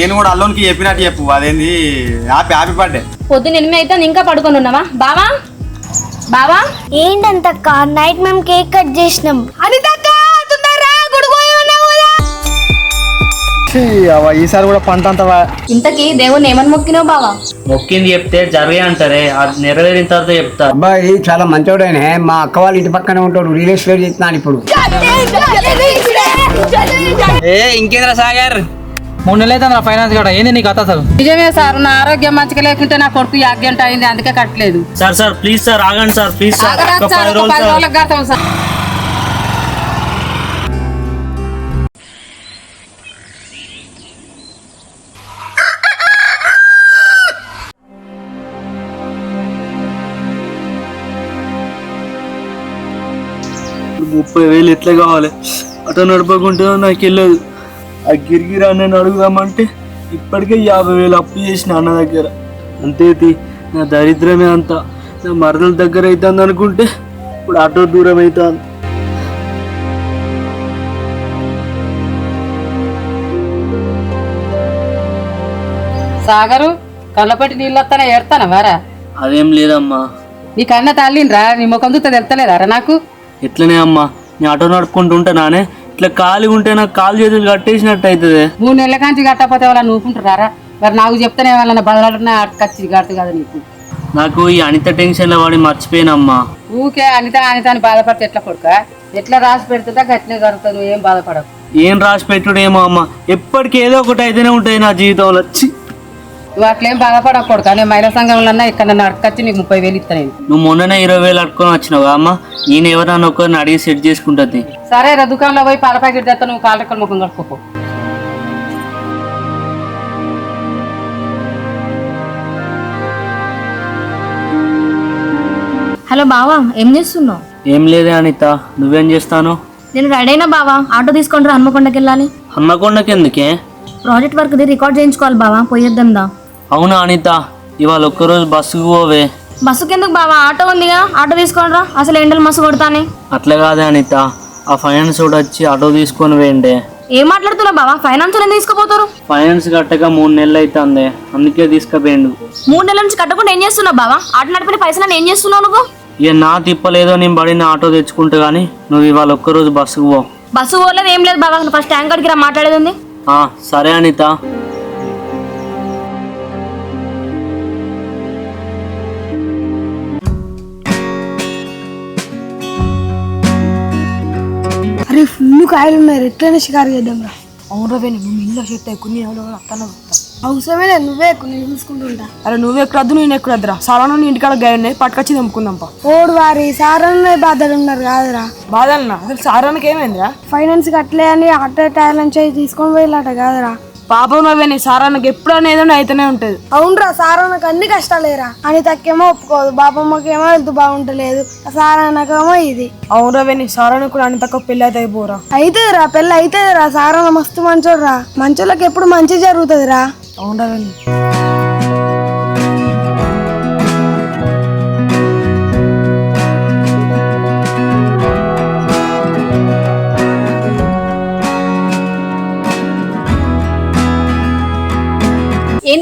నేను కూడా అల్లోనికి చెప్పినట్టు చెప్పు. అదేంది? హ్యాపీ హ్యాపీ బర్త్డే పొద్దున్న ఎనిమిది అయితే ఇంకా పడుకొని ఉన్నావా? బావా? బావా? ఏంటంతక్క? నైట్ మేము కేక్ కట్ చేసినాం. ఈసారి కూడా పంట అంతా ఇంతకీ దేవుణ్ణి ఏమని మొక్కినావు బావా? మొక్కింది చెప్తే జరిగే అంటారే. అది నెరవేరిన తర్వాత చెప్తా. అబ్బాయి చాలా మంచోడైనే. మా అక్క వాళ్ళ ఇంటి పక్కనే ఉంటాడు. రియల్ ఎస్టేట్ చెప్తున్నాను ఇప్పుడు. ఏ ఇంకేంద్ర సాగర్? మూడు నెలలు అయితే నా ఫైనాన్స్ కూడా ఏంది నీ కథ అసలు? నిజమే సార్ నా ఆరోగ్యం మంచిగా లేకుంటే నా కొడుకు యాక్సిడెంట్ అయింది అందుకే కట్టలేదు. సార్ సార్ ప్లీజ్ సార్ ఆగండి సార్ ప్లీజ్ సార్. ఆగరాదు ఒక సార్, పది ఒక రోజులు పది సార్. రోజులకు కడతాం సార్. ముప్పై వేలు ఎట్లా కావాలి? అటు నడపకుంటే నాకు వెళ్ళదు. ఆ గిరిగిరి అన్నని అడుగుదామంటే ఇప్పటికే యాభై వేలు అప్పు చేసిన అన్న దగ్గర. అంతే నా దరిద్రమే అంత. నా మరదల దగ్గర అవుతుంది అనుకుంటే ఇప్పుడు అటో దూరం అవుతుంది సాగరు కళ్ళపట్టి నీళ్ళు వస్తానే ఏడతానా వారా? అదేం లేదమ్మా. నీ కన్న తల్లిండ్రా నీ ముఖం చూస్తే తెలుతలేదారా నాకు? ఎట్లనే అమ్మా నేను ఆటో నడుపుకుంటూ ఉంటానానే ఇట్లా ఖాళీ ఉంటే నాకు కాలు చేతులు కట్టేసినట్టు అవుతుంది మూడు నెలల కాంచి కట్టకపోతే వాళ్ళ నూకుంటారా మరి నాకు చెప్తానే వాళ్ళని బదలాడున్నా అటుకొచ్చి కట్టు కదా నీకు. నాకు ఈ అనిత టెన్షన్లో పడి మర్చిపోయినమ్మా. ఊకే అనిత అనిత అని బాధపడితే ఎట్లా కొడుక? ఎట్లా రాసి పెడుతుందా గట్టినే నువ్వు ఏం బాధపడవు ఏం రాసి పెట్టుడేమో అమ్మా. ఎప్పటికీ ఏదో ఒకటి అయితేనే ఉంటాయి నా జీవితంలో. ఛీ! నువ్వు అట్లేం బాధపడవు కొడుక నేను మహిళా సంఘంలో ఇక్కడ నన్ను అటుకొచ్చి నీకు ముప్పై వేలు ఇస్తాను నేను. నువ్వు మొన్ననే ఇరవై వేలు అట్టుకొని వచ్చినావు అమ్మ. నేను ఎవరన్నా ఒకరిని అడిగి సెట్ చేసుకుంటుంది. సరే రా దుకాణంలో పోయి పాల ప్యాకెట్ తెస్తా నువ్వు కాళ్ళ ముఖం కట్టుకోపో హలో బావా ఏం చేస్తున్నావు? ఏం లేదే అనిత నువ్వేం చేస్తాను? నేను రెడీ అయినా బావా ఆటో తీసుకొని రా హన్మకొండకి వెళ్ళాలి హన్మకొండకి ఎందుకే ప్రాజెక్ట్ వర్క్ది రికార్డ్ చేయించుకోవాలి బావా పోయేద్దాం దా. అవునా అనిత? ఇవాళ ఒక్కరోజు బస్సుకు పోవే. బస్సుకి ఎందుకు బావా? ఆటో ఉందిగా. ఆటో తీసుకొని రా అసలు ఎండలు మస్తు కొడతానే. అట్లా కాదే అనిత. ఆ ఫైనాన్స్ కూడా వచ్చి ఆటో తీసుకొని వేయండి ఏం మాట్లాడుతున్నావు బావా? ఫైనాన్స్ ఎందుకు తీసుకుపోతారు. ఫైనాన్స్ కట్టక మూడు నెలలు అవుతుంది అందుకే తీసుకుపోయిండు. మూడు నెలల నుంచి కట్టకుండా ఏం చేస్తున్నావు బావా? ఆటో నడిపిన పైసలు ఏం చేస్తున్నావు నువ్వు? ఇక నా తిప్పలేదో నేను పడిన ఆటో తెచ్చుకుంటా కానీ నువ్వు ఇవాళ ఒక్కరోజు బస్సుకు పో. బస్సు పోలేదు ఏం లేదు బావా. నువ్వు ఫస్ట్ ట్యాంక్ కాడికి రా మాట్లాడేది ఉంది. ఆ, సరే అనిత. అరే ఫుల్ కాయలు ఉన్నాయి ఎట్లయినా షికారు చేద్దాం రా. అవసరమే లేదు నువ్వే ఎక్కువ నేను చూసుకుంటుంటా అరే నువ్వు ఎక్కడద్దు నేను ఎక్కడద్దురా? సాలాను నీ ఇంటికాడ గాయ ఉన్నాయి పట్టుకొచ్చి తెంపుకుందాం పా ఓడు వారి సారన్న బాధలు ఉన్నారు కాదురా. బాధన్నా అసలు సారానికి ఏమైందిరా? ఫైనాన్స్ కట్టలే అని ఆటో టైర్ నుంచి తీసుకొని పోయిలట కాదురా. పాపం నువ్వే నీ సారానికి ఎప్పుడైనా ఏదైనా అయితేనే ఉంటుంది. అవునరా సారన్నకు అన్ని కష్టాలేరా అని తక్కేమో ఒప్పుకోదు బాపమ్మకేమో ఎంత బాగుంటలేదు సారన్నకేమో ఇది. అవునవే నీ సారానికి కూడా అన్ని తక్కువ పెళ్ళి అయితే అయిపోరా అవుతుందిరా పెళ్ళి అవుతుందిరా సారన్న మస్తు మంచోడురా. మంచోళ్ళకి ఎప్పుడు మంచి జరుగుతుందిరా? అవునవే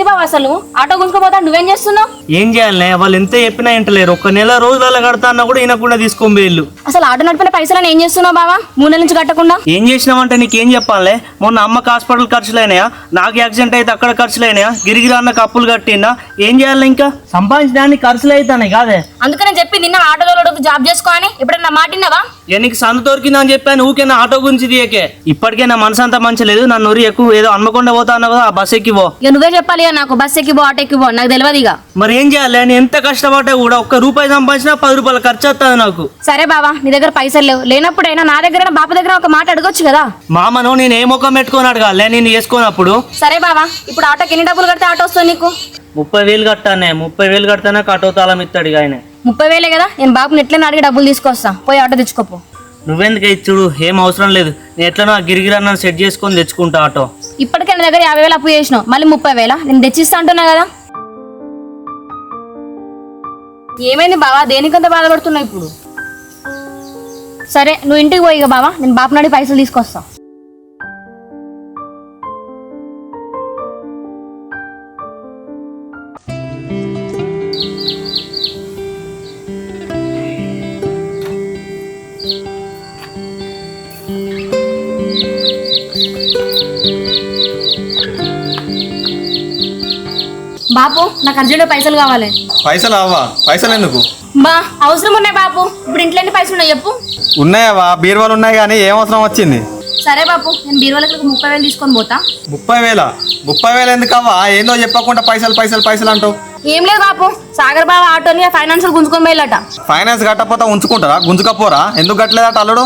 బాబు అసలు? ఆటో గుంజుకుపోతా నువ్వేం చేస్తున్నావు? ఏం చేయాలనే వాళ్ళు ఎంత చెప్పినా ఇంటలేరు ఒక నెల రోజులలో కడతా అన్నా కూడా వినకుండా తీసుకొని పోయిల్లు అసలు ఆటో నడిపిన పైసలు ఏం చేస్తున్నావు బావా? మూడు నెలల నుంచి కట్టకుండా? ఏం చేసినావంటే నీకేం చెప్పాలే? మొన్న అమ్మకి హాస్పిటల్ ఖర్చులైనాయా? నాకు యాక్సిడెంట్ అయితే అక్కడ ఖర్చులైనాయా? గిరిగిరి అన్నకు అప్పులు కట్టినా ఏం చేయాలి ఇంకా? సంపాదించడానికి ఖర్చులు అవుతాయి కాదే. అందుకనే చెప్పి నిన్న ఆటోలో జాబ్ చేసుకో అని ఎప్పుడన్నా మాటిన్నావా నీకు సందు దొరికిందని చెప్పాను. ఊకే నా ఆటో గురించి తీయకే? ఇప్పటికే నా మనసు అంతా మంచి లేదు. నన్ను ఎక్కువ ఏదో హన్మకొండ పోతా అన్నావు కదా ఆ బస్ ఎక్కి పో. ఇక నువ్వే చెప్పాలి ఇక నాకు. బస్ ఎక్కిపో ఆటో ఎక్కిపో నాకు తెలియదు ఇక. మరి ఏం చేయాలి? నేను ఎంత కష్టపడ్డా కూడా ఒక్క రూపాయి సంపాదించినా పది రూపాయలు ఖర్చు వస్తుంది నాకు. సరే బావా నీ దగ్గర పైసలు లేవు. లేనప్పుడైనా నా దగ్గర బాప దగ్గర ఒక మాట అడగొచ్చు కదా? మామను నేను ఏ ముఖం పెట్టుకొని అడగాలి? నేను చేసుకున్నప్పుడు సరే బావా ఇప్పుడు ఆటోకి ఎన్ని డబ్బులు కడితే ఆటో వస్తుంది నీకు? ముప్పై వేలు కట్టానే. ముప్పై వేలు కడితేనే ఆటో తాళం ఇస్తాడు ఆయన. ముప్పై వేలే కదా? నేను బాబుని ఎట్లైనా అడిగి డబ్బులు తీసుకొస్తా. పోయి ఆటో తెచ్చుకోపో. నువ్వెందుకు ఇచ్చుడు? ఏం అవసరం లేదు. నేను ఎట్లనో ఆ గిరిగిరి అన్నను సెట్ చేసుకొని తెచ్చుకుంటా ఆటో. ఇప్పటికే నా దగ్గర యాభై వేలు అప్పు చేసినావు. మళ్ళీ ముప్పై వేల? నేను తెచ్చిస్తా అంటున్నా కదా? ఏమైంది బావా? దేనికంత బాధపడుతున్నావు ఇప్పుడు? సరే నువ్వు ఇంటికి పోయి ఇక బావా నేను బాపనాడి పైసలు తీసుకొస్తా. బాపు నాకు అర్జెంట్ పైసలు కావాలి. పైసలు అవ్వా పైసలు ఎందుకు? బా అవసరం ఉన్నాయి బాపు. ఇప్పుడు ఇంట్లో ఎన్ని పైసలు ఉన్నాయి చెప్పు. ఉన్నాయవ్వా బీరువాలు ఉన్నాయి కానీ ఏం అవసరం వచ్చింది? సరే బాపు నేను బీరువాలకి ముప్పై వేలు తీసుకొని పోతా. ముప్పై వేల? ముప్పై వేలు ఎందుకవ్వా? ఏందో చెప్పకుండా పైసలు పైసలు పైసలు అంటావు. ఏం లేదు బాపు సాగర్ బావ ఆటోని ఫైనాన్షియల్ గుంజుకొని పోయిల్లట ఫైనాన్స్ కట్టకపోతే ఉంచుకుంటారా? గుంజుకపోరా? ఎందుకు కట్టలేదట అల్లుడు?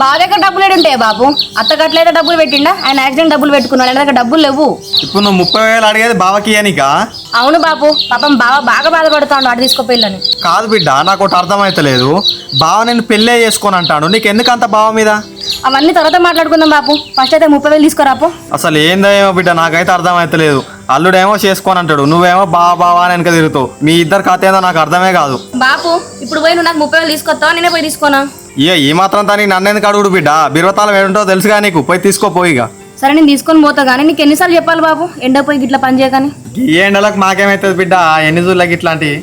బావ దగ్గర డబ్బులు ఏడు ఉంటాయి బాపు అత్త గట్లయితే డబ్బులు పెట్టిండా? ఆయన యాక్సిడెంట్ డబ్బులు పెట్టుకున్నాడు. ఆయన దగ్గర డబ్బులు లేవు. ఇప్పుడు నువ్వు ముప్పై వేలు అడిగేది బావకి ఇయ్యనికా? అవును బాపు పాపం బావ బాగా బాధపడుతాడు అటు తీసుకోపోయిల్లని. కాదు బిడ్డ నాకు ఒకటి అర్థమైతలేదు. బావ నేను పెళ్ళే చేసుకొని అంటాడు నీకు ఎందుకు అంత బావ మీద? అవన్నీ తర్వాత మాట్లాడుకుందాం బాపు ఫస్ట్ అయితే ముప్పై వేలు తీసుకురాపు అసలు ఏందో ఏమో బిడ్డ నాకైతే అర్థమైతలేదు. అల్లుడేమో చేసుకొని అంటాడు నువ్వేమో బావ బావ అని వెనక తిరుగుతావు. మీ ఇద్దరు కథ ఏందో నాకు అర్థమే కాదు. బాపు ఇప్పుడు పోయి నువ్వు నాకు ముప్పై వేలు తీసుకొస్తావా? నేనే పోయి తీసుకోనా? ఇక ఈ మాత్రం తనకి నన్ను ఎందుకు అడుగుడు బిడ్డ? బిర్వతాలం ఏంటో తెలుసుగా నీకు. పోయి తీసుకోపోయిగా సరే నేను తీసుకొని పోతా కానీ నీకు ఎన్నిసార్లు చెప్పాలి బాపు ఎండ పోయి గిట్లా పని చేయకని. ఈ ఎండలకు మాకేమైతుంది బిడ్డ? ఎన్ని జూళ్ళకి ఇట్లాంటివి?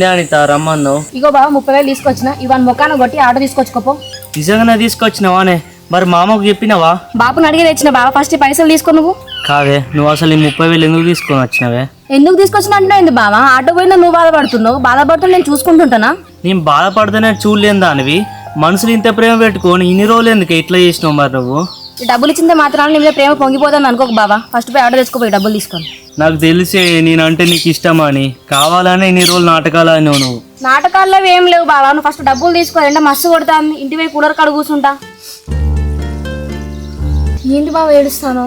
ఏంది అనిత రమ్మన్నావు. ఇగో బావ ముప్పై వేలు తీసుకొచ్చిన. ఇవన్నీ మొక్కాన కొట్టి ఆటో తీసుకొచ్చుకోపో. నిజంగానే తీసుకొచ్చినావానే? మరి మామకు చెప్పినావా? బాపుని అడిగి తెచ్చిన బావ ఫస్ట్ ఈ పైసలు తీసుకో నువ్వు. కాదే నువ్వు అసలు ఈ ముప్పై వేలు ఎందుకు తీసుకొని వచ్చినావే? ఎందుకు తీసుకొచ్చిన అంటున్నావు బావ? ఆటో పోయినా నువ్వు బాధపడుతున్నావు? బాధపడుతున్నా నేను చూసుకుంటుంటానా? నేను బాధపడితేనే చూడలేని దానివి. మనసులు ఇంత ప్రేమ పెట్టుకొని ఇన్ని రోజులు ఎందుకు ఇట్లా చేసినావు మరి నువ్వు? డబ్బులు ఇచ్చిందే మాత్రాన్ని నీ మీద ప్రేమ పొంగిపోతుంది అనుకోకు బావా. ఫస్ట్ పోయి ఆటో తెచ్చుకోపోయి డబ్బులు తీసుకొని నాకు తెలిసే నేనంటే నీకు ఇష్టమని కావాలని ఇన్ని రోజులు నాటకాలు అని నువ్వు. నాటకాల్లో ఏం లేవు బావా. నువ్వు ఫస్ట్ డబ్బులు తీసుకో ఎండ మస్తు కొడతాంది. ఇంటి పోయి కూలర్ కాడ కూర్చుంటా. ఏంటి బావ ఏడుస్తాను?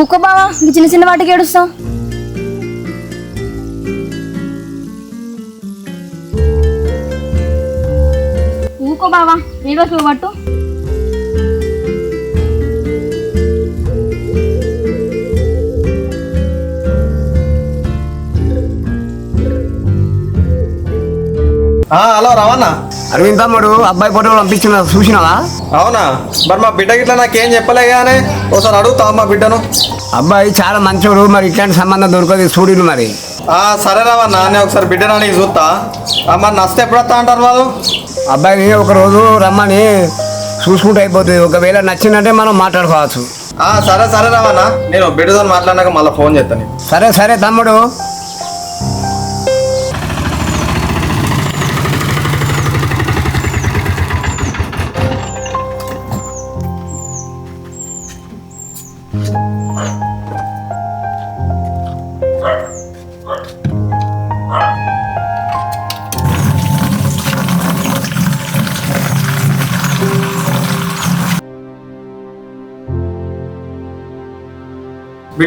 ఊకో బావా ఈ చిన్న చిన్న వాటికి ఏడుస్తావు ఊకో బావా ఏదో పట్టు హలో రవణ. అరవింద్ తమ్ముడు అబ్బాయి ఫోటోలు పంపించిన చూసినావా? అవునా? మరి మా బిడ్డకి ఇట్లా నాకేం చెప్పలే కానీ ఒకసారి అడుగుతావు మా బిడ్డను. అబ్బాయి చాలా మంచోడు మరి ఇట్లాంటి సంబంధం దొరకదు చూడు మరి. ఆ, సరే రావన్నా నేను ఒకసారి బిడ్డను నీకు చూస్తా. మరి నస్తే ఎప్పుడు వస్తా అంటారు వాళ్ళు? అబ్బాయిని ఒక రోజు రమ్మని చూసుకుంటే అయిపోతుంది. ఒకవేళ నచ్చిందంటే మనం మాట్లాడుకోవచ్చు. సరే సరే రావన్నా నేను బిడ్డతో మాట్లాడినాక మళ్ళీ ఫోన్ చేస్తాను. సరే సరే తమ్ముడు.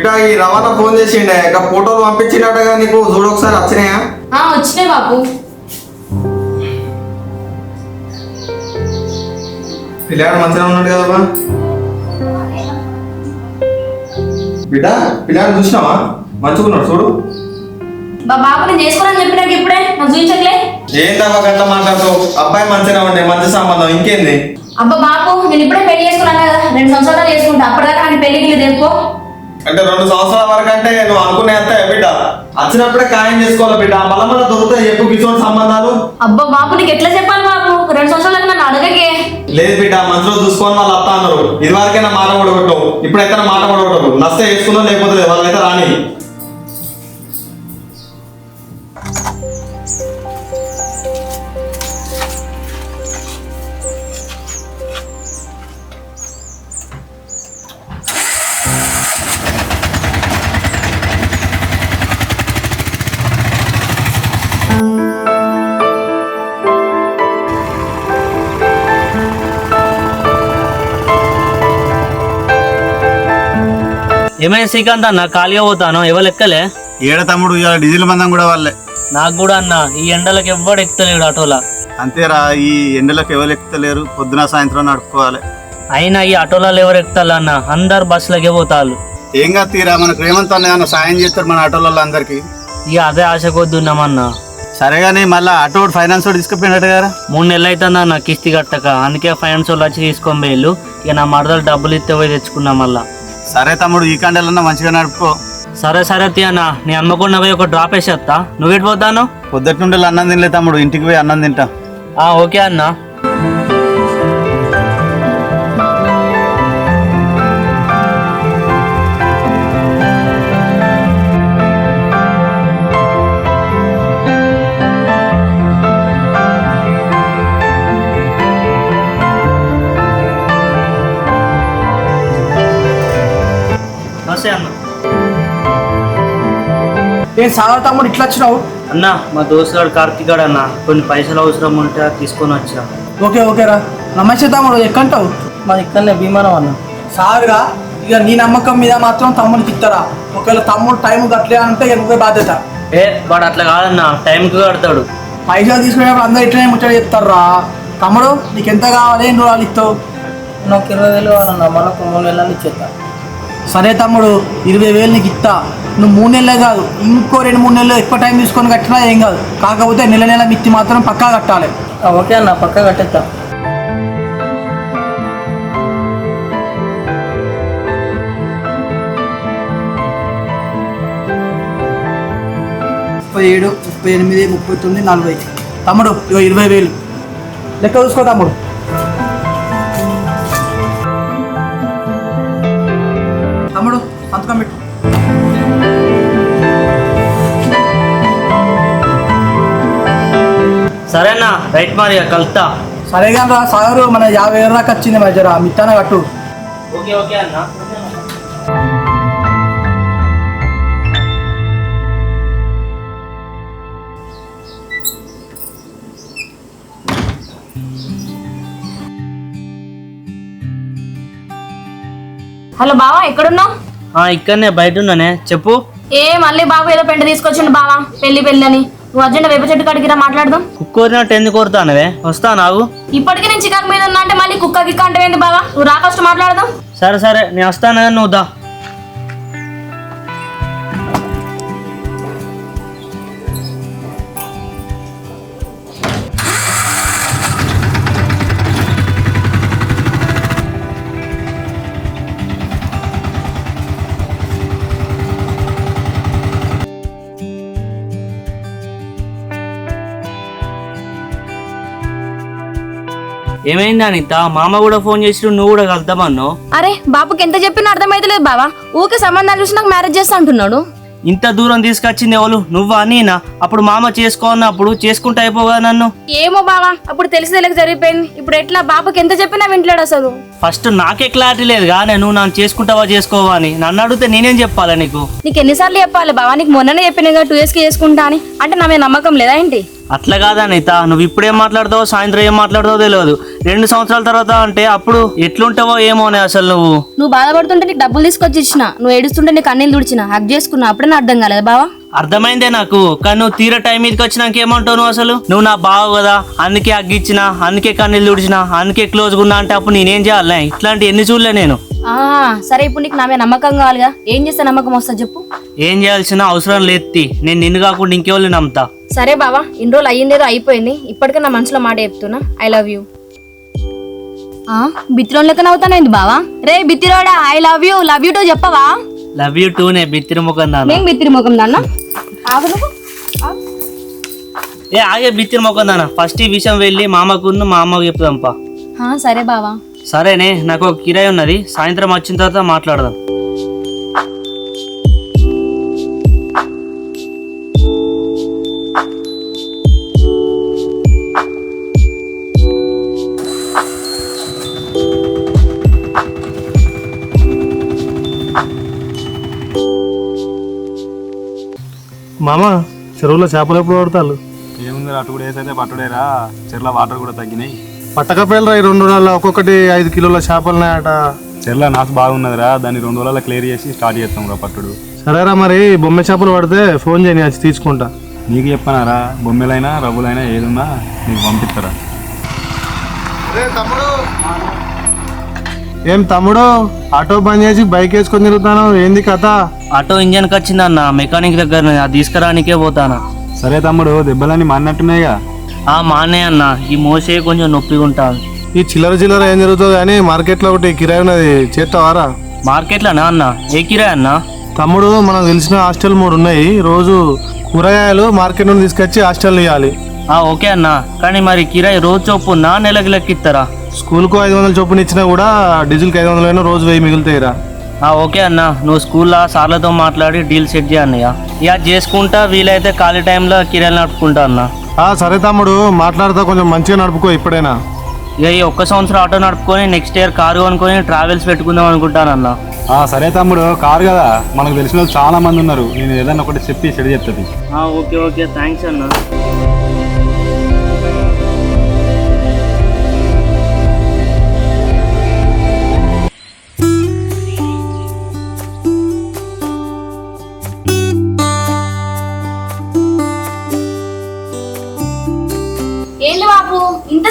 బిడ్డ ఈ రవాణా ఫోన్ చేసిండే ఇక ఫోటోలు పంపించినట్టుగా నీకు చూడు ఒకసారి వచ్చినాయా? వచ్చినాయి బాబు. పిల్లాడు మంచిగా ఉన్నాడు కదమ్మా బిడ్డ పిల్లాడు చూసినావా? మంచిగా ఉన్నాడు చూడు బాబు నేను చేసుకోవాలని చెప్పినాక ఇప్పుడే నాకు చూపించట్లే. ఏందమ్మా గట్ల మాట్లాడుతావు? అబ్బాయి మంచిగా ఉండే మంచి సంబంధం ఇంకేంది? అబ్బా బాపు నేను ఇప్పుడే పెళ్ళి చేసుకున్నాను కదా రెండు సంవత్సరాలు చేసుకుంటా అప్పటిదాకా నాకు పెళ్ళికి తెలుపో అంటే రెండు సంవత్సరాల వరకు అంటే నువ్వు అనుకునే అంతే బిడ్డ. వచ్చినప్పుడే ఖాయం చేసుకోవాలి బిడ్డ. మళ్ళీ మళ్ళీ దొరుకుతాయి చెప్పు కిచోడి సంబంధాలు. అబ్బా బాపు నీకు ఎట్లా చెప్పాలి బాపు రెండు సంవత్సరాలకు నన్ను అడగకే. లేదు బిడ్డ మంచిలో చూసుకొని వాళ్ళు అత్త అన్నారు. ఇది వరకైనా మాట పడగొట్టవు ఇప్పుడైతే మాట పడగొట్టవు నస్తే వేసుకున్నా లేకపోతే. వాళ్ళైతే రాని. ఏమైనా శ్రీకాంత్ అన్న? ఖాళీగా పోతాను? ఎవరు ఎక్కలే ఏడ తమ్ముడు ఇవాళ డీజిల్ మందం కూడా వాళ్ళే. నాకు కూడా అన్న ఈ ఎండలకు ఎవ్వడు ఎక్కుతలేడు ఆటోలా. అంతేరా ఈ ఎండలకు ఎవరు ఎక్కుతలేరు? పొద్దున సాయంత్రం నడుపుకోవాలి. అయినా ఈ ఆటోలలో ఎవరు ఎక్కుతాలన్న అందరు బస్సులకే పోతారు ఏం కాదు తీరా మనకు రేవంత్ అన్న ఏమన్నా సాయం చేస్తాడు మన ఆటోలలో అందరికి? ఇక అదే ఆశ కొద్దున్నామన్నా సరే కానీ మళ్ళీ ఆటో ఫైనాన్స్ తీసుకుపోయినట్టు కదా మూడు నెలలు అవుతుందా నా కిస్తీ కట్టక? అందుకే ఫైనాన్స్ వాళ్ళు వచ్చి తీసుకొని పోయిళ్ళు. ఇక నా మరదలు డబ్బులు ఇస్తే పోయి తెచ్చుకున్నా మళ్ళా. సరే తమ్ముడు ఈ కండలన్నా మంచిగా నడుపుకో. సరే సరే తీయన్నా నీ హన్మకొండ పోయి ఒక డ్రాప్ వేసేస్తా నువ్వేటి పోతాను? పొద్దుటి నుండి అన్నం తినలే తమ్ముడు ఇంటికి పోయి అన్నం తింటా. ఓకే అన్నా. నేను సాగర్ తమ్ముడు ఇట్లా వచ్చినావు? అన్న మా దోస్తుగాడు కార్తీక్ గాడు అన్న. కొన్ని పైసలు అవసరం ఉంటే తీసుకొని వచ్చా ఓకే ఓకేరా నమస్తే తమ్ముడు ఎక్కంటావు? మా ఇక్కడనే భీమానం అన్న. సాగురా ఇక నీ నమ్మకం మీద మాత్రం తమ్ముడికి ఇస్తారా ఒకవేళ తమ్ముడు టైం కట్టలే అంటే నువ్వే బాధ్యత. ఏ వాడు అట్లా కాదన్న. టైంకి కడతాడు. పైసలు తీసుకునేప్పుడు అందరూ ఇట్లనే ముచ్చట చెప్తారా తమ్ముడు నీకు ఎంత కావాలి? ఎన్ని రోజులు ఇస్తావు? నాకు ఇరవై వేలు కావాలన్నా. మనకు మూడు నెలలు ఇచ్చేస్తా. సరే తమ్ముడు ఇరవై వేలు నీకు ఇస్తా. నువ్వు మూడు నెలలే కాదు ఇంకో రెండు మూడు నెలలు ఎక్కువ టైం తీసుకొని కట్టినా ఏం కాదు. కాకపోతే నెల నెల మిత్తి మాత్రం పక్కా కట్టాలి. ఓకే అన్న పక్కా కట్టేస్తా. ముప్పై ఏడు ముప్పై ఎనిమిది ముప్పై తొమ్మిది నలభై. తమ్ముడు ఇరవై వేలు. లెక్క చూసుకో తమ్ముడు. తమ్ముడు సంతకం పెట్టు. సరేనా రైట్ మరి కలుతా. సరే రా సాగరు మన యాభై వేల దాకా వచ్చింది జర మిత్తాన కట్టు. ఓకే ఓకే అన్న. హలో బావా ఎక్కడున్నావు? ఆ, ఇక్కడనే బయట ఉన్నానే చెప్పు. ఏ మళ్ళీ బాబు ఏదో పెంట తీసుకొచ్చిండు బావా పెళ్ళి పెళ్ళి అని నువ్వు అర్జెంట్ వేప చెట్టు కాడికి రా మాట్లాడదాం. కుక్కోరినట్టు ఎందుకు కోరుతానవే వస్తా నాగు ఇప్పటికీ నేను చికాకు మీద ఉన్నా అంటే మళ్ళీ కుక్క గిక్క అంటే ఏంటి బావా? నువ్వు రా ఫస్ట్ మాట్లాడదాం. సరే సరే నేను వస్తాను నువ్వు దా. ఏమైంది అనిత? మామ కూడా ఫోన్ చేసి నువ్వు కూడా కలుద్దామన్నావు అరే బాబుకి ఎంత చెప్పినా అర్థమైతలేదు బావా. ఊకే సంబంధాలు చూసి నాకు మ్యారేజ్ చేస్తా అంటున్నాడు. ఇంత దూరం తీసుకొచ్చింది ఎవరు? నువ్వా నేనా? అప్పుడు మామ చేసుకో అన్నప్పుడు చేసుకుంటే అయిపోగా నన్ను. ఏమో బావా అప్పుడు తెలిసి తెలియక జరిగిపోయింది. ఇప్పుడు ఎట్లా? బాబుకి ఎంత చెప్పినా వింటలేడు అసలు. ఫస్ట్ నాకే క్లారిటీ లేదు కానీ నువ్వు నన్ను చేసుకుంటావా చేసుకోవా అని. నన్ను అడిగితే నేనేం చెప్పాలా నీకు? నీకు ఎన్నిసార్లు చెప్పాలి బావా? నీకు మొన్ననే చెప్పిన టూ ఇయర్స్కి చేసుకుంటా అని. అంటే నా మీద నమ్మకం లేదా ఏంటి? అట్లా కాదా అనిత నువ్వు ఇప్పుడేం మాట్లాడతావో సాయంత్రం ఏం మాట్లాడతావో తెలియదు రెండు సంవత్సరాల తర్వాత అంటే అప్పుడు ఎట్లుంటావో ఏమోనే అసలు నువ్వు. నువ్వు బాధపడుతుంటే నీకు డబ్బులు తీసుకొచ్చి ఇచ్చిన. నువ్వు ఏడుస్తుంటే నీకు కన్నీళ్ళు తుడిచిన. హక్ చేసుకున్నా అప్పుడే నా అర్థం కాలేదు బావా? అర్థమైందే నాకు. కానీ నువ్వు తీర టైం మీదకి వచ్చినాక ఏమంటావు నువ్వు అసలు? నువ్వు నా బావ కదా. అందుకే అగ్గిచ్చిన అందుకే కన్నీళ్ళు తుడిచిన అందుకే క్లోజ్గా ఉన్నా అంటే అప్పుడు నేనేం చేయాలి? ఇట్లాంటి ఎన్ని చూడలే నేను. ఆ సరే ఇప్పుడు నీకు నా మీద నమ్మకం కావాలిగా. ఏం చేస్తే నమ్మకం వస్తుంది చెప్పు. ఏం చేయాల్సిన అవసరం లేదు నేను నిన్ను కాకుండా ఇంకెవరిని నమ్ముతా? సరే బావా ఇన్ని రోజులు అయ్యిందేదో అయిపోయింది. ఇప్పటికే నా మనసులో మాట చెప్తున్నా. ఐ లవ్ యూ బిత్తిరోన్ లెక్క నవ్వుతానేంది బావా? రే బిత్తిరోడా I love you love you too చెప్పవా? లవ్ యూ టూ నే బిత్తిరి ముఖం దానా నేను బిత్తిరి ముఖం దాన్న ఆగు నువ్వు. ఆగు. ఏ ఆగే బిత్తిరి ముఖం దానా ఫస్ట్ ఈ విషయం వెళ్ళి మామకున్న మా అమ్మకు చెప్దాంపా ఆ, సరే బావా. సరేనే నాకు ఒక కిరాయి ఉన్నది. సాయంత్రం వచ్చిన తర్వాత మాట్లాడదాం. మామ చెరువులో చేపలు ఎప్పుడు పడతారు? ఏముంది అటు కూడా వేసైతే పట్టుడేరా. చెర్ల వాటర్ కూడా తగ్గినాయి. పట్టకపోయారు ఈ రెండు నెలల? ఒక్కొక్కటి ఐదు కిలోల చేపలున్నాయట చెర్ల నాకు బాగున్నదిరా. దాన్ని రెండు రోజుల క్లియర్ చేసి స్టార్ట్ చేస్తాం రా పట్టుడు. సరేరా మరి బొమ్మ చేపలు పడితే ఫోన్ చేయని వచ్చి తీసుకుంటా. నీకు చెప్పనారా బొమ్మెలైనా రవ్వులైనా ఏదున్నా నీకు పంపిస్తారా. ఏం తమ్ముడు? ఆటో బంద్ చేసి బైక్ వేసుకొని తిరుగుతాను ఏంది కథ? ఆటో ఇంజన్కి వచ్చిందన్న మెకానిక్ దగ్గర అది తీసుకురానికే పోతానా. సరే తమ్ముడు దెబ్బలన్నీ మారినట్టున్నాయిగా ఆ మానే అన్న ఈ మోసే కొంచెం నొప్పిగా ఉంటాను ఈ చిల్లర చిల్లర ఏం జరుగుతుంది కానీ మార్కెట్లో ఒకటి కిరాయి ఉన్నది చేస్తావారా మార్కెట్లోనా అన్న? ఏ కిరాయి అన్న? తమ్ముడు మనకు తెలిసిన హాస్టల్ మూడు ఉన్నాయి. రోజు కూరగాయలు మార్కెట్ నుండి తీసుకొచ్చి హాస్టల్ ఇవ్వాలి ఆ ఓకే అన్న. కానీ మరి కిరాయి రోజు చొప్పున నెలకి లెక్కిస్తారా స్కూల్కు ఐదు వందల చొప్పున ఇచ్చినా కూడా డీజిల్కి ఐదు వందలైనా రోజు వెయ్యి మిగులుతాయిరా. ఆ ఓకే అన్న. నువ్వు స్కూల్లో సార్లతో మాట్లాడి డీల్ సెట్ చేయన్నయ్య ఇక చేసుకుంటా వీలైతే ఖాళీ టైంలో కిరాయిలు నడుపుకుంటా అన్న. సరే తమ్ముడు మాట్లాడుతా కొంచెం మంచిగా నడుపుకో ఇప్పుడైనా. ఇక ఈ ఒక్క సంవత్సరం ఆటో నడుపుకొని నెక్స్ట్ ఇయర్ కారు కొనుక్కొని ట్రావెల్స్ పెట్టుకుందాం అనుకుంటానన్న. ఆ, సరే తమ్ముడు కారు కదా మనకు తెలిసిన వాళ్ళు చాలా మంది ఉన్నారు. నేను ఏదైనా ఒకటి చెప్పి చెడు చెప్తుంది. ఓకే ఓకే థ్యాంక్స్ అన్న.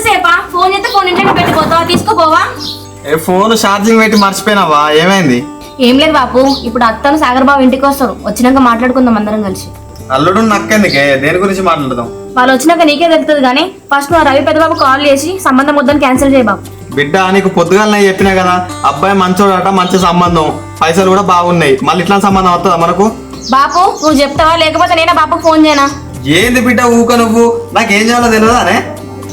ఇంతసేపా ఫోన్ చేస్తే ఫోన్ ఇంట్లో పెట్టుకోతావా తీసుకోపోవా? ఏ ఫోన్ ఛార్జింగ్ పెట్టి మర్చిపోయినావా? ఏమైంది? ఏం లేదు బాబు ఇప్పుడు అత్తను సాగర్ బాబు ఇంటికి వస్తారు. వచ్చినాక మాట్లాడుకుందాం అందరం కలిసి. అల్లుడు నక్కెందుకే దేని గురించి మాట్లాడదాం? వాళ్ళు వచ్చినాక నీకే తెలుస్తుంది కానీ ఫస్ట్ నువ్వు రవి పెద్దబాబు కాల్ చేసి సంబంధం వద్దని క్యాన్సిల్ చేయ బాబు బిడ్డ నీకు పొద్దుగాలనే చెప్పినా కదా అబ్బాయి మంచోడట మంచి సంబంధం. పైసలు కూడా బాగున్నాయి. మళ్ళీ ఇట్లా సంబంధం వస్తుందా మనకు? బాపు నువ్వు చెప్తావా? లేకపోతే నేనే బాపుకు ఫోన్ చేయనా? ఏంది బిడ్డ ఊక నువ్వు? నాకేం చేయాలో తెలియదానే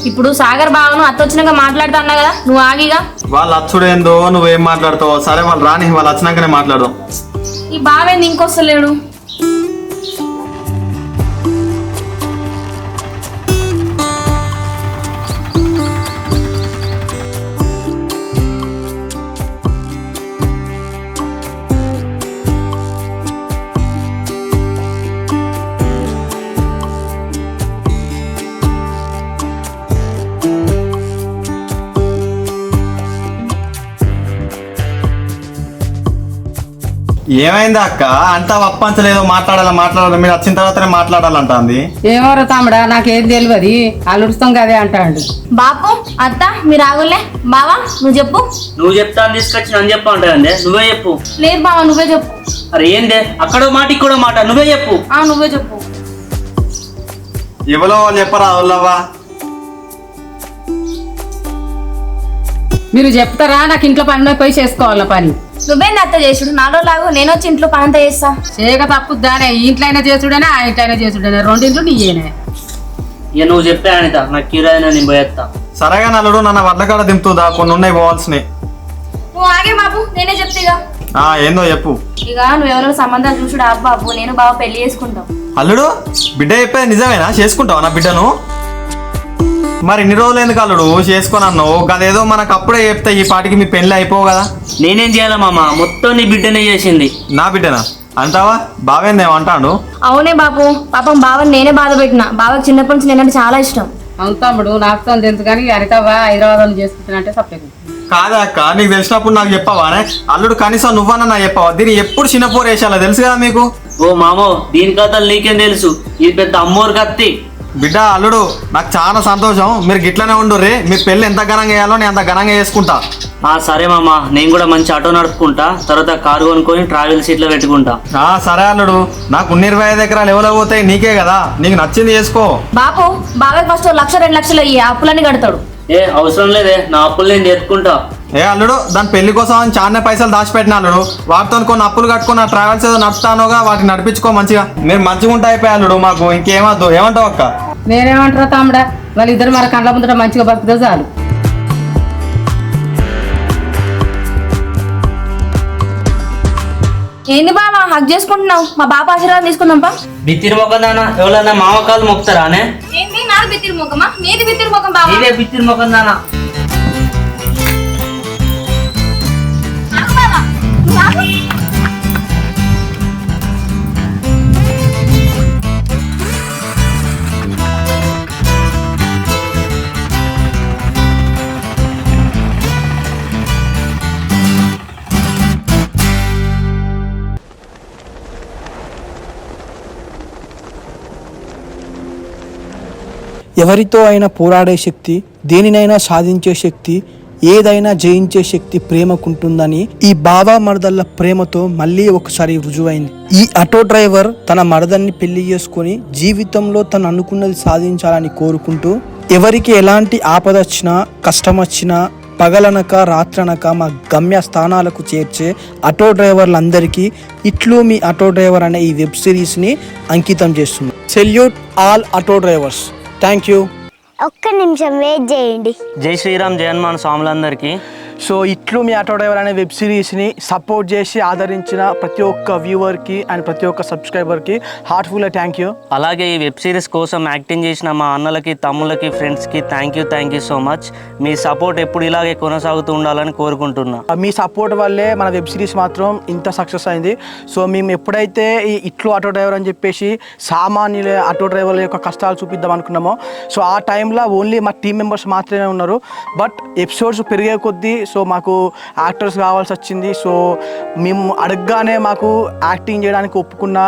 ఇప్పుడు సాగర్ బావను అత్త వచ్చినాక మాట్లాడుతా అన్నా కదా? నువ్వు ఆగిగా. వాళ్ళు అచ్చుడేందో నువ్వేం మాట్లాడతావు? సరే వాళ్ళు రాని వాళ్ళు వచ్చినాకనే మాట్లాడదాం. ఈ బావేంది ఇంకొస్తలేడు? ఏమైంది అక్క? అంతా వప్పంచలేదో మాట్లాడాలి మాట్లాడాలి మీరు వచ్చిన తర్వాతనే మాట్లాడాలంటుంది. ఏమోరా తమ్ముడా నాకేం తెలియదు అల్లుడుస్తాం కదే అంటాడు. బాపు అత్త మీరు ఆగులే. బావా నువ్వు చెప్పు. నువ్వు చెప్తా అని తీసుకొచ్చి నన్ను చెప్పు అంటాయండి నువ్వే చెప్పు. లేదు బావా నువ్వే చెప్పు. అరే ఏందే? అక్కడో మాట ఇక్కడో మాట నువ్వే చెప్పు. ఆ నువ్వే చెప్పు. ఎవరో వాళ్ళు చెప్పరా వాళ్ళవా మీరు చెప్తారా? నాకు ఇంట్లో పని పోయి చేసుకోవాల పని. నువ్వేంది అత్త చేసుడు నాలో లాగు నేను వచ్చి ఇంట్లో పని అంతా చేస్తా. చేయక తప్పుద్దానే ఈ ఇంట్లో అయినా చేసుడనే ఆ ఇంట్లో అయినా చేసుడనే రెండింట్లు నీయేనే. ఇక నువ్వు చెప్పే అనిత నాకు కిరాయి నేను పోయేస్తా సరేగా నల్లుడు నన్ను వడ్లకాడ దింపుతుందా? కొన్ని ఉన్నాయి పోవాల్సినవి. నువ్వు ఆగే బాబు నేనే చెప్తా ఆ, ఏందో చెప్పు. ఇక నువ్వు ఎవరో సంబంధాలు చూసుడు ఆ బాబు నేను బావ పెళ్ళి చేసుకుంటాం. అల్లుడు బిడ్డ చెప్పేది నిజమేనా? చేసుకుంటావా నా బిడ్డను? మరి ఇన్ని రోజులు ఎందుకు అల్లుడు? చేసుకొని అన్నావు గదేదో మనకు అప్పుడే చెప్తే ఈ పాటికి మీ పెళ్ళి అయిపోవు కదా. నేనేం చేయాలి మామ? మొత్తం నీ బిడ్డనే చేసింది. నా బిడ్డనా? అంటావా? బావేందేమో అంటాడు? అవునే బాపు. పాపం బావని నేనే బాధ పెట్టిన. బావకి చిన్నప్పటి నుంచి నేనంటే చాలా ఇష్టం. అవును తమ్ముడు నాకు తెలుసు కానీ అనితవ్వ హైదరాబాద్ చేసుకుంటున్నా సపరేట్ కాదా అక్క? నీకు తెలిసినప్పుడు నాకు చెప్పావానే అల్లుడు కనీసం నువ్వన్నా నాకు చెప్పావా? దీన్ని ఎప్పుడు చిన్న పోరు వేసాలో తెలుసు కదా మీకు? ఓ మామో దీని కథలు నీకేం తెలుసు? ఇది పెద్ద అమ్మోరు కత్తి. బిడ్డ అల్లుడు నాకు చాలా సంతోషం. మీరు గిట్లనే ఉండుర్రి. మీ పెళ్ళి ఎంత ఘనంగా వేయాలో నేను అంత ఘనంగా చేసుకుంటా. ఆ సరే మామ. నేను కూడా మంచి ఆటో నడుపుకుంటా. తర్వాత కారు కొనుక్కొని ట్రావెల్ సీట్లో పెట్టుకుంటా. ఆ సరే అల్లుడు. నాకు ఉన్న ఇరవై ఐదు ఎకరాలు ఎవరో పోతాయి నీకే కదా. నీకు నచ్చింది చేసుకో. బాపు బావకి ఫస్ట్ లక్ష రెండు లక్షలు అయ్యి అప్పులన్నీ కడతాడు. ఏ అవసరం లేదే. నా అప్పులు నేను తెచ్చుకుంటా ఏ అల్లుడు దాని పెళ్ళి కోసం అని చాలా పైసలు దాచిపెట్టిన అల్లుడు వాటితో కొన్ని అప్పులు కట్టుకున్న ట్రావెల్స్ ఏదో నడుపుతానుగా వాటిని నడిపించుకో మంచిగా. మీరు మంచిగా ఉంటా అయిపోయి అల్లుడు మాకు ఇంకేమద్దు. ఏమంటావు అక్క? నేనేమంటారా తమ్ముడా వాళ్ళిద్దరు మన కండ్ల ముందర మంచిగా బతికితే చాలు. ఏంది బావా హక్ చేసుకుంటున్నావు? మా బాప ఆశీర్వాదం తీసుకుందాంపా బిత్తిరి మొక్కం దానా ఎవరన్నా మామకాలు మొక్కుతారానే ఏంటి నాది బిత్తిరి ముఖమా నీది బిత్తిరి ముఖం బావా? ఇదే బిత్తిరి మొక్కం ఎవరితో అయినా పోరాడే శక్తి దేనినైనా సాధించే శక్తి ఏదైనా జయించే శక్తి ప్రేమకుంటుందని ఈ బావా మరదళ్ళ ప్రేమతో మళ్ళీ ఒకసారి రుజువైంది. ఈ ఆటో డ్రైవర్ తన మరదల్ని పెళ్ళి చేసుకొని జీవితంలో తను అనుకున్నది సాధించాలని కోరుకుంటూ ఎవరికి ఎలాంటి ఆపద వచ్చినా కష్టం వచ్చినా పగలనక రాత్రనక మా గమ్య స్థానాలకు చేర్చే ఆటో డ్రైవర్లందరికీ ఇట్లు మీ ఆటో డ్రైవర్ అనే ఈ వెబ్ సిరీస్ని అంకితం చేస్తుంది salute all auto drivers. Thank you. ఒక్క నిమిషం వెయిట్ చేయండి. జై శ్రీరామ్ జయన్మాన్ స్వాములందరికీ సో ఇట్లు మీ ఆటో డ్రైవర్ అనే వెబ్ సిరీస్ని సపోర్ట్ చేసి ఆదరించిన ప్రతి ఒక్క వ్యూవర్కి అండ్ ప్రతి ఒక్క సబ్స్క్రైబర్కి హార్ట్ఫుల్గా థ్యాంక్ యూ. అలాగే ఈ వెబ్ సిరీస్ కోసం యాక్టింగ్ చేసిన మా అన్నలకి తమ్ముళ్ళకి ఫ్రెండ్స్కి thank you thank you so much. Me support ఎప్పుడు ఇలాగే కొనసాగుతూ ఉండాలని కోరుకుంటున్నా. మీ సపోర్ట్ వల్లే మన వెబ్ సిరీస్ మాత్రం ఇంత సక్సెస్ అయింది. సో మేము ఎప్పుడైతే ఈ ఇట్లు ఆటో డ్రైవర్ అని చెప్పేసి సామాన్యుల ఆటో డ్రైవర్ల యొక్క కష్టాలు చూపిద్దాం అనుకున్నామో సో ఆ టైంలో ఓన్లీ మా టీం మెంబర్స్ మాత్రమే ఉన్నారు. బట్ ఎపిసోడ్స్ పెరిగే కొద్దీ సో మాకు యాక్టర్స్ కావాల్సి వచ్చింది. సో మేము అడగగానే మాకు యాక్టింగ్ చేయడానికి ఒప్పుకున్న.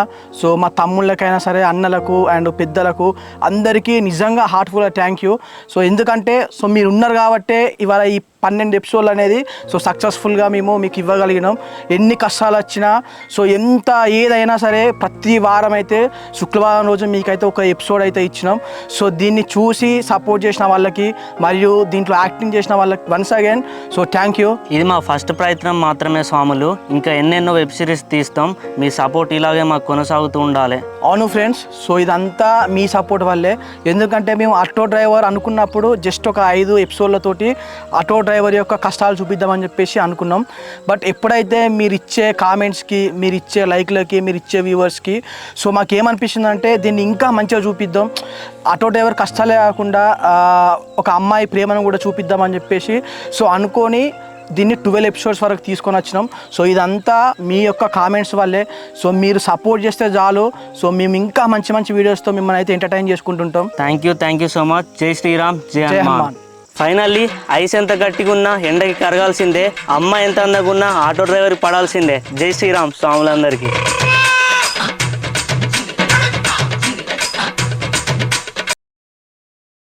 సో మా తమ్ముళ్ళకైనా సరే అన్నలకు అండ్ పెద్దలకు అందరికీ నిజంగా హార్ట్ఫుల్గా థ్యాంక్ యూ సో ఎందుకంటే సో మీరు ఉన్నారు కాబట్టే ఇవాళ ఈ పన్నెండు ఎపిసోడ్లు అనేది సో సక్సెస్ఫుల్గా మేము మీకు ఇవ్వగలిగినాం. ఎన్ని కష్టాలు వచ్చినా సో ఎంత ఏదైనా సరే ప్రతి వారం అయితే శుక్రవారం రోజు మీకైతే ఒక ఎపిసోడ్ అయితే ఇచ్చినాం. సో దీన్ని చూసి సపోర్ట్ చేసిన వాళ్ళకి మరియు దీంట్లో యాక్టింగ్ చేసిన వాళ్ళకి once again so thank you ఇది మా ఫస్ట్ ప్రయత్నం మాత్రమే స్వాములు. ఇంకా ఎన్నెన్నో వెబ్ సిరీస్ తీస్తాం. మీ సపోర్ట్ ఇలాగే మాకు కొనసాగుతూ ఉండాలి. అవును ఫ్రెండ్స్ సో ఇదంతా మీ సపోర్ట్ వల్లే. ఎందుకంటే మేము ఆటో డ్రైవర్ అనుకున్నప్పుడు జస్ట్ ఒక ఐదు ఎపిసోడ్లతోటి ఆటో డ్రైవర్ యొక్క కష్టాలు చూపిద్దామని చెప్పేసి అనుకున్నాం. బట్ ఎప్పుడైతే మీరు ఇచ్చే కామెంట్స్కి మీరు ఇచ్చే లైక్లకి మీరు ఇచ్చే వ్యూవర్స్కి సో మాకు ఏమనిపిస్తుంది అంటే దీన్ని ఇంకా మంచిగా చూపిద్దాం. ఆటో డ్రైవర్ కష్టాలే కాకుండా ఒక అమ్మాయి ప్రేమను కూడా చూపిద్దామని చెప్పేసి సో అనుకొని దీన్ని ట్వెల్వ్ ఎపిసోడ్స్ వరకు తీసుకొని వచ్చినాం. సో ఇదంతా మీ యొక్క కామెంట్స్ వల్లే. సో మీరు సపోర్ట్ చేస్తే చాలు. సో మేము ఇంకా మంచి మంచి వీడియోస్తో మిమ్మల్ని అయితే entertain చేసుకుంటుంటాం. Thank you thank you so much Jai Shriram Jai Hanuman. Finally ice ఎంత గట్టిగా ఉన్నా ఎండకి కరగాల్సిందే అమ్మ ఎంత అందగా ఉన్నా ఆటో డ్రైవర్కి పడాల్సిందే. జై శ్రీరామ్ స్వాములందరికీ.